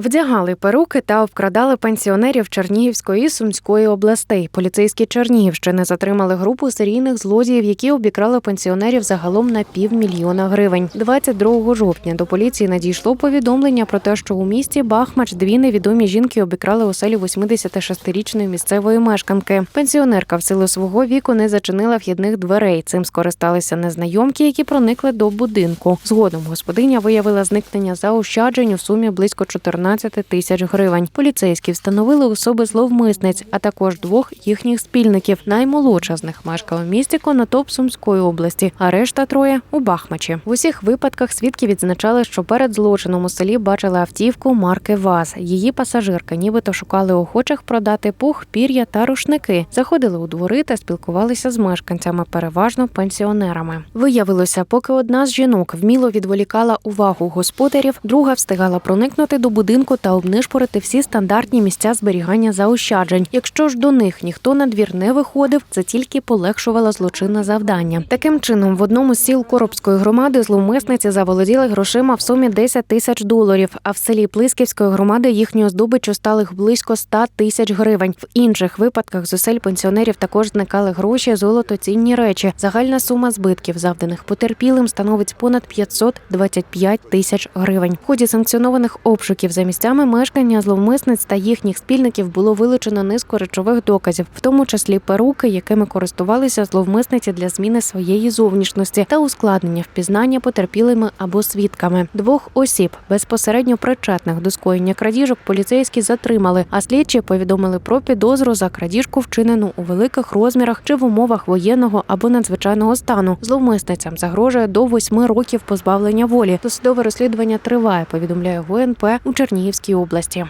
Вдягали перуки та обкрадали пенсіонерів Чернігівської і Сумської областей. Поліцейські Чернігівщини затримали групу серійних злодіїв, які обікрали пенсіонерів загалом на півмільйона гривень. 22 жовтня до поліції надійшло повідомлення про те, що у місті Бахмач дві невідомі жінки обікрали оселі 86-річної місцевої мешканки. Пенсіонерка в силу свого віку не зачинила вхідних дверей. Цим скористалися незнайомки, які проникли до будинку. Згодом господиня виявила зникнення заощаджень у сумі близько 14 тисяч гривень. Поліцейські встановили особи зловмисниць, а також двох їхніх спільників. Наймолодша з них мешкала в місті Конотоп Сумської області, а решта троє у Бахмачі. В усіх випадках свідки відзначали, що перед злочином у селі бачили автівку марки ВАЗ. Її пасажирка нібито шукали охочих продати пух, пір'я та рушники. Заходили у двори та спілкувалися з мешканцями, переважно пенсіонерами. Виявилося, поки одна з жінок вміло відволікала увагу господарів, друга встигала проникнути до будинку та обнишпорити всі стандартні місця зберігання заощаджень. Якщо ж до них ніхто на двір не виходив, це тільки полегшувало злочинне завдання. Таким чином, в одному з сіл Коробської громади зловмисниці заволоділи грошима в сумі 10 тисяч доларів, а в селі Плисківської громади їхньою здобиччю стали близько 100 тисяч гривень. В інших випадках з осель пенсіонерів також зникали гроші, золото, цінні речі. Загальна сума збитків, завданих потерпілим, становить понад 525 тисяч гривень. В ході санкціонованих обшуків за місцями мешкання зловмисниць та їхніх спільників було вилучено низку речових доказів, в тому числі перуки, якими користувалися зловмисниці для зміни своєї зовнішності та ускладнення впізнання потерпілими або свідками. Двох осіб безпосередньо причетних до скоєння крадіжок поліцейські затримали, а слідчі повідомили про підозру за крадіжку, вчинену у великих розмірах чи в умовах воєнного або надзвичайного стану. Зловмисницям загрожує до восьми років позбавлення волі. Досудове розслідування триває. Повідомляє ГУНП у Чернігівській області.